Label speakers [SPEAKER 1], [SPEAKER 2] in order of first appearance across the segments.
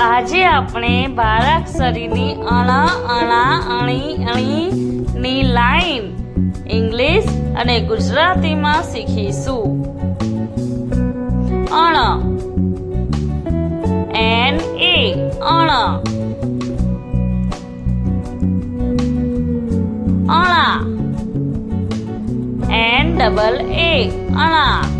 [SPEAKER 1] આજે આપણે બારાક્ષરીની અણા અણા, અણી અણી ની લાઈન ઇંગ્લિશ અને ગુજરાતીમાં શીખીશું. અણ. એન એ, અણ. અણા. એન ડબલ એ, અણા.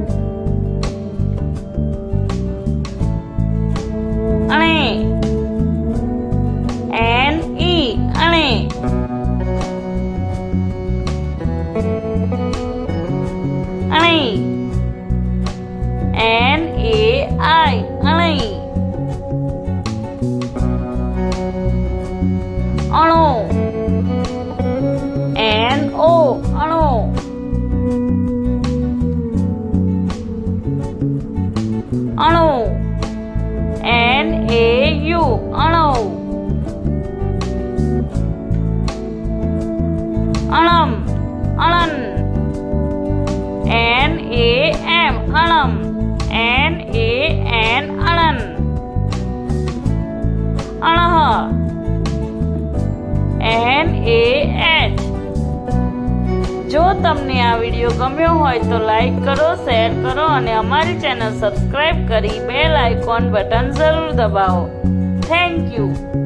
[SPEAKER 1] அணை N A I அணை அணு N O அணு அணு N A અણમ એન એ એન અણન અણહ એન એ એચ. જો તમને આ વીડિયો ગમ્યો હોય તો લાઈક કરો, શેર કરો અને અમારી ચેનલ સબસ્ક્રાઈબ કરી બેલ આઇકોન બટન જરૂર દબાવો. Thank you.